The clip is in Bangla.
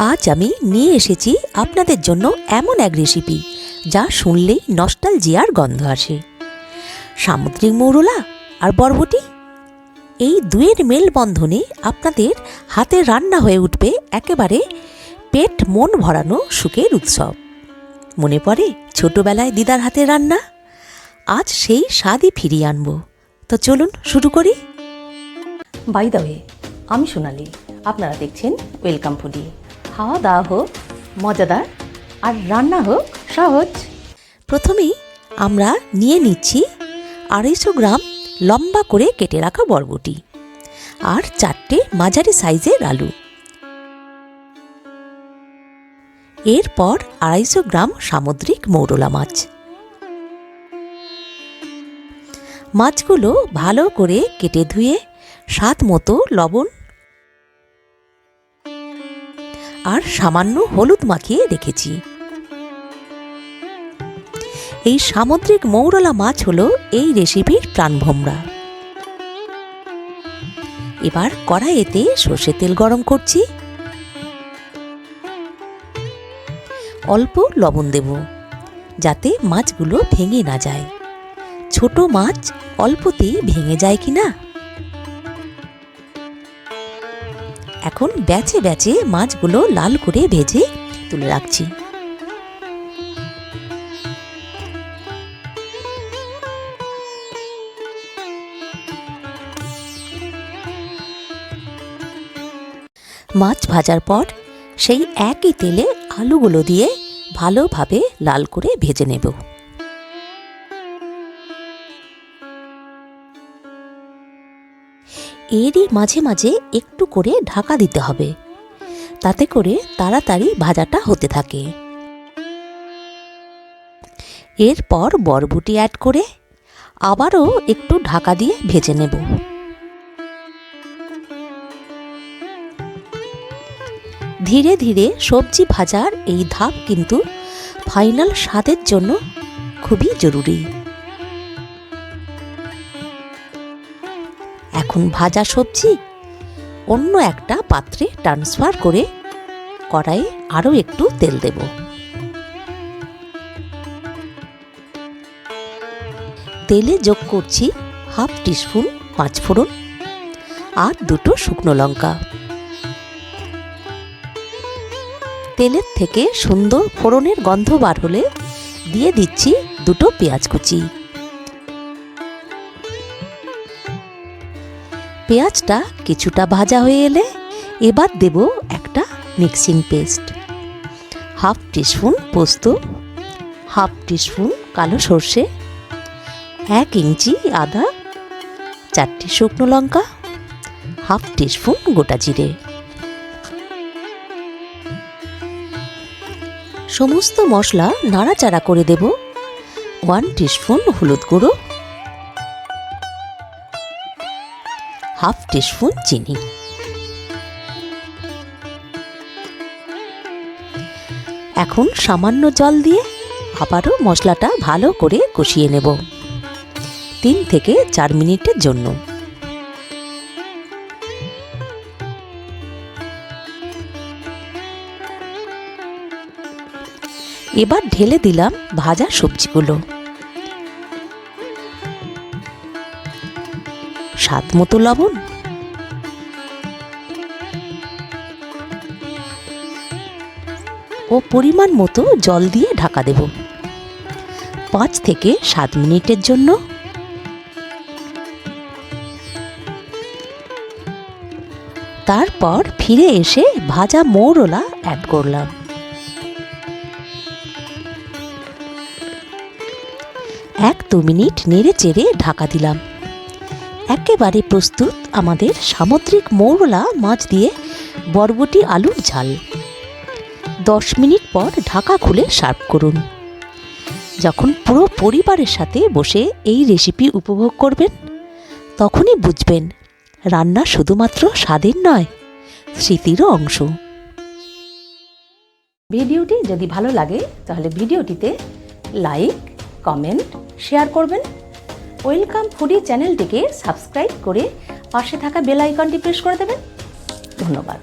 আজ আমি নিয়ে এসেছি আপনাদের জন্য এমন এক রেসিপি যা শুনলেই নস্টালজিয়ার গন্ধ আসে। সামুদ্রিক মৌরলা আর বরবটি? এই দুয়ের মেলবন্ধনে আপনাদের হাতে রান্না হয়ে উঠবে একেবারে পেট মন ভরানো সুখের উৎসব। মনে পড়ে ছোটবেলায় দিদার হাতে রান্না? আজ সেই স্বাদই ফিরিয়ে আনব। তো চলুন শুরু করি। বাই দ্য ওয়ে আমি সোনালি। আপনারা দেখছেন ওয়েলকাম ফুডি খাওয়া দাওয়া হোক, মজাদার, আর রান্না হোক, সহজ। প্রথমেই আমরা নিয়ে নিচ্ছি আড়াইশো গ্রাম লম্বা করে কেটে রাখা বরবটি আর চারটে মাঝারি সাইজের আলু। এরপর আড়াইশো গ্রাম সামুদ্রিক মৌরলা মাছ। মাছগুলো ভালো করে কেটে ধুয়ে স্বাদ মতো লবণ আর সামান্য হলুদ মাখিয়ে রেখেছি। এই সামুদ্রিক মৌরলা মাছ হলো এই রেসিপির প্রাণভোমরা। এবার কড়াইয়েতে সর্ষে তেল গরম করছি। অল্প লবণ দেব, যাতে মাছগুলো ভেঙে না যায়। ছোট মাছ অল্পতেই ভেঙে যায় কি না এখন ব্যাচে ব্যাচে মাছগুলো লাল করে ভেজে তুলে রাখছি। মাছ ভাজার পর সেই একই তেলে আলুগুলো দিয়ে ভালোভাবে লাল করে ভেজে নেব। এরই মাঝে মাঝে একটু করে ঢাকা দিতে হবে। তাতে করে তাড়াতাড়ি ভাজাটা হতে থাকে। এরপর বরবটি অ্যাড করে আবারও একটু ঢাকা দিয়ে ভেজে নেব। ধীরে ধীরে সবজি ভাজার এই ধাপ কিন্তু ফাইনাল স্বাদের জন্য খুবই জরুরি। এখন ভাজা সবজি। অন্য একটা পাত্রে ট্রান্সফার করে কড়াইয়ে আরও একটু তেল দেব। তেলে যোগ করছি হাফ টিস্পুন পাঁচফোড়ন আর দুটো শুকনো লঙ্কা। তেলের থেকে সুন্দর ফোড়নের গন্ধ বার হলে দিয়ে দিচ্ছি দুটো পেঁয়াজ কুচি। পেঁয়াজটা কিছুটা ভাজা হয়ে এলে এবার দেব একটা মিক্সিং পেস্ট। হাফ টিস্পুন পোস্ত, হাফ টিস্পুন কালো সর্ষে, এক ইঞ্চি আদা, চারটি শুকনো লঙ্কা, হাফ টিস্পুন গোটা জিরে। সমস্ত মশলা নাড়াচাড়া করে দেব। ওয়ান টিস্পুন হলুদ গুঁড়ো হাফ টিস্পুন চিনি। এখন সামান্য জল দিয়ে আবারও মশলাটা ভালো করে কষিয়ে নেব। তিন থেকে চার মিনিটের জন্য। এবার ঢেলে দিলাম ভাজা সবজিগুলো। স্বাদ মতো লবণ? ও পরিমাণ মতো জল দিয়ে ঢাকা দেব। পাঁচ থেকে সাত মিনিটের জন্য। তারপর ফিরে এসে ভাজা মৌরলা অ্যাড করলাম। এক দু মিনিট নেড়ে চেড়ে ঢাকা দিলাম। একেবারে প্রস্তুত আমাদের সামুদ্রিক মৌরলা মাছ দিয়ে বরবটি আলুর ঝাল। দশ মিনিট পর ঢাকা খুলে সার্ভ করুন। যখন পুরো পরিবারের সাথে বসে এই রেসিপি উপভোগ করবেন, তখনই বুঝবেন রান্না শুধুমাত্র স্বাদের নয়, স্মৃতিরও অংশ। ভিডিওটি যদি ভালো লাগে, তাহলে ভিডিওটিতে লাইক, কমেন্ট, শেয়ার করবেন। ওয়েলকাম ফুডি চ্যানেলটিকে সাবস্ক্রাইব করে পাশে থাকা বেল আইকনটি প্রেস করে দেবেন। ধন্যবাদ।